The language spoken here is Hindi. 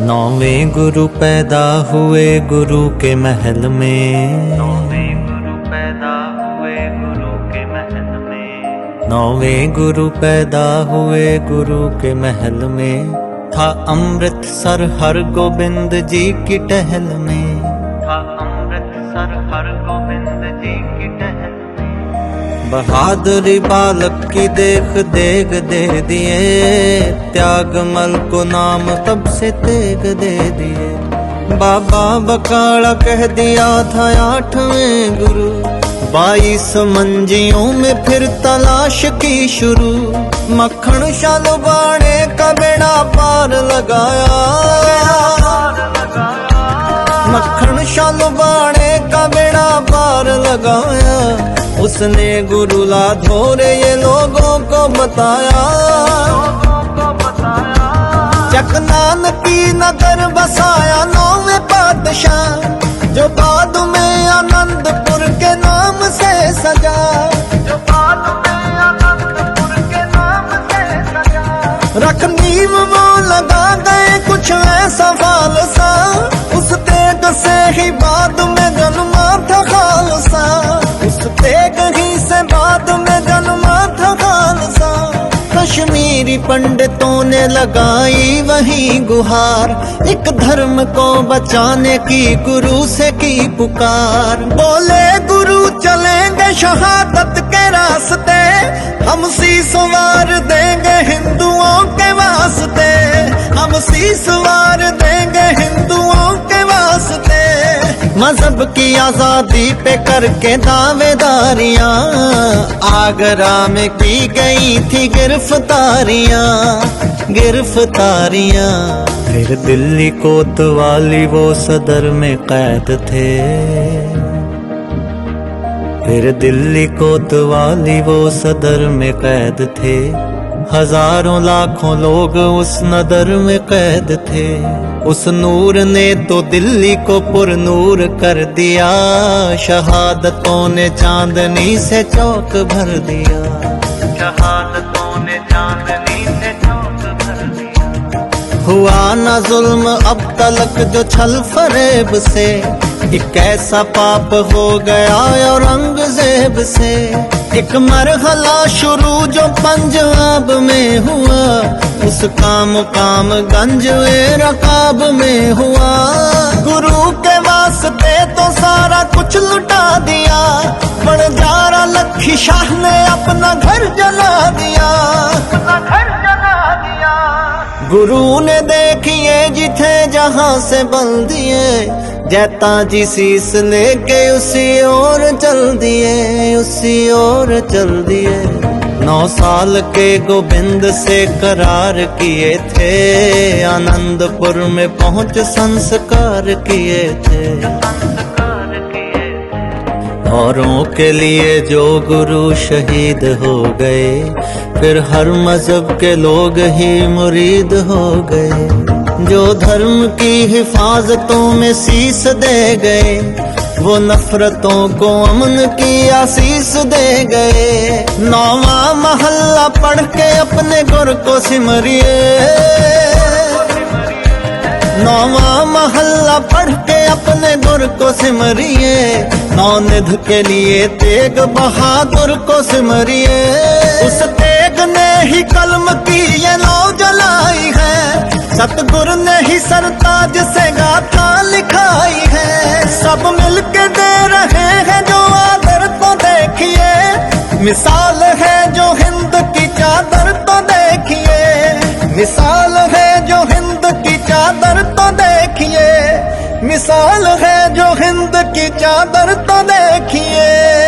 नौवें गुरु पैदा हुए गुरु के महल में। नौवें गुरु पैदा हुए गुरु के महल में। नौवें गुरु पैदा हुए गुरु के महल में। था अमृतसर हर गोबिंद जी की टहल में। था अमृतसर हर जी की टहल में बहादुरी बालक की देख देख दे दिए। त्याग मल को नाम तब से तेग दे दिए। बाबा बकाला कह दिया था आठवें गुरु। बाईस मंजियों में फिर तलाश की शुरू। मक्खन शालू बाणे का बेड़ा पार लगाया। मक्खन शालू बाणे का बेड़ा पार लगाया। उसने गुरु लाधोरे ये लोगों को बताया। चकनान की नगर बसाया नौवे बादशाह जो बाद में आनंदपुर के नाम से सजा। जो बाद में आनंदपुर के नाम से सजा रख वो लगा गए कुछ ऐसा पंडितों ने लगाई वही गुहार। एक धर्म को बचाने की, गुरु से की पुकार। बोले, गुरु चलेंगे शहादत के रास्ते। हम सीसवार देंगे हिंदुओं के वास्ते। हम शीशवार देंगे हिंदुओं मज़हब की आज़ादी पे करके दावेदारियाँ। आगरा में की गई थी गिरफ्तारियाँ गिरफ्तारियाँ। फिर दिल्ली कोतवाली वो सदर में कैद थे। फिर दिल्ली कोतवाली वो सदर में कैद थे। हज़ारों लाखों लोग उस नदर में कैद थे। उस नूर ने तो दिल्ली को पुरनूर कर दिया। शहादतों ने चांदनी से चौक भर दिया। शहादतों ने चांदनी से चौक भर दिया। हुआ न जुल्म अब तलक जो छल फरेब से। एक ऐसा पाप हो गया औरंगज़ेब से। एक मरहला शुरू जो पंजाब में हुआ। उस काम काम गंज रकाब में हुआ। गुरु के वास्ते तो सारा कुछ लुटा दिया। बड़जारा लखी शाह ने अपना घर जला दिया। गुरु ने देखिए जिथे जहाँ से बल दिए, जैता जी शीस लेके उसी ओर चल दिए, उसी ओर चल दिए। नौ साल के गोविंद से करार किए थे, आनंदपुर में पहुँच संस्कार किए थे। औरों के लिए जो गुरु शहीद हो गए, फिर हर मज़हब के लोग ही मुरीद हो गए। जो धर्म की हिफाजतों में शीस दे गए, वो नफरतों को अमन की आशीष दे गए। नौवा महल्ला पढ़ के अपने गुर को सिमरिए। नौवा महल्ला के सिमरिए नौ निध के लिए तेग बहादुर को सिमरिए। उस तेग ने ही कलम की ये नौ जलाई है। सतगुरु ने ही सरताज से गाथा लिखाई है। सब मिलके दे रहे हैं जो आदर तो देखिए। मिसाल है जो हिंद की चादर तो देखिए। मिसाल है जो हिंद की चादर तो देखिए। मिसाल है जो हिंद की चादर तो देखिए